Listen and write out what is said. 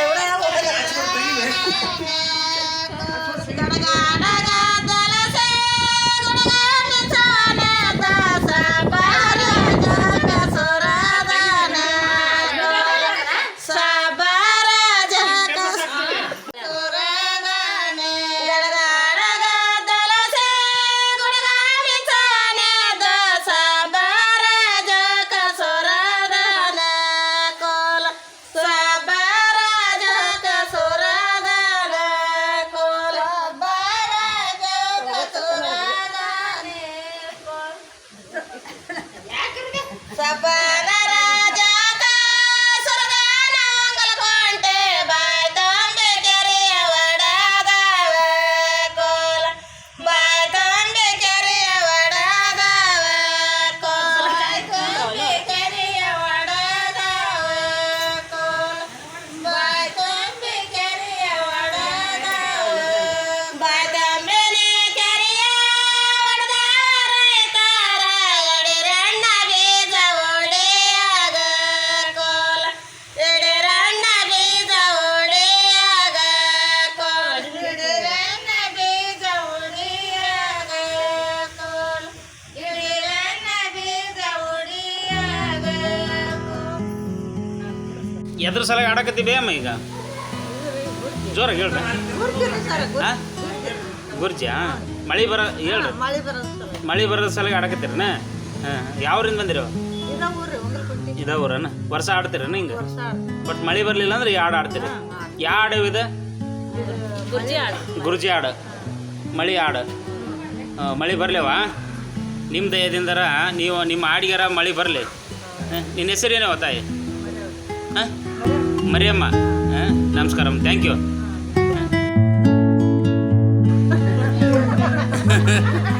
എവിടെ 拜拜。ಎದ್ರ ಸಲ ಆಡಕತ್ತೀವಿ ಅಮ್ಮ ಈಗ? ಜೋರಾಗಿ ಹೇಳ್ರಿ. ಗುರ್ಜಿ ಸರ್ ಹಾ? ಗುರ್ಜಾ ಮಳೆ ಬರ ಹೇಳ್ರಿ. ಮಳೆ ಬರೋದ್ ಸಲ. ಆಡಕತ್ತೀರನ? ಹಾಂ ಯಾವ್ರಿಂದ ಬಂದಿರೋ ಇದ ಊರ್ರಿ ಉಂಗಲ್ಕುಂಟಿ ಇದ ಊರನ? ವರ್ಷ ಆಡ್ತೀರನ ಹಿಂಗೆ? ಬಟ್ ಮಳೆ ಬರಲಿಲ್ಲ ಅಂದ್ರೆ ಈ ಹಾಡು ಆಡ್ತೀರಿ ಯಾವ ಹಾಡು ಇದೆ? ಗುರ್ಜಿ ಆಡ. ಹಾಡು ಮಳೆ ಹಾಡು ಆ, ಮಳೆ ಬರಲಿವಾ? ನಿಮ್ಮ ದಯದಿಂದರ ನೀವು ನಿಮ್ಮ ಹಾಡಿಗಾರ ಮಳೆ ಬರಲಿ. ನಿನ್ನ ಹೆಸರೇನೋ ತಾಯಿ? ಹಾಂ? మరి అమ్మ నమస్కారం. Thank you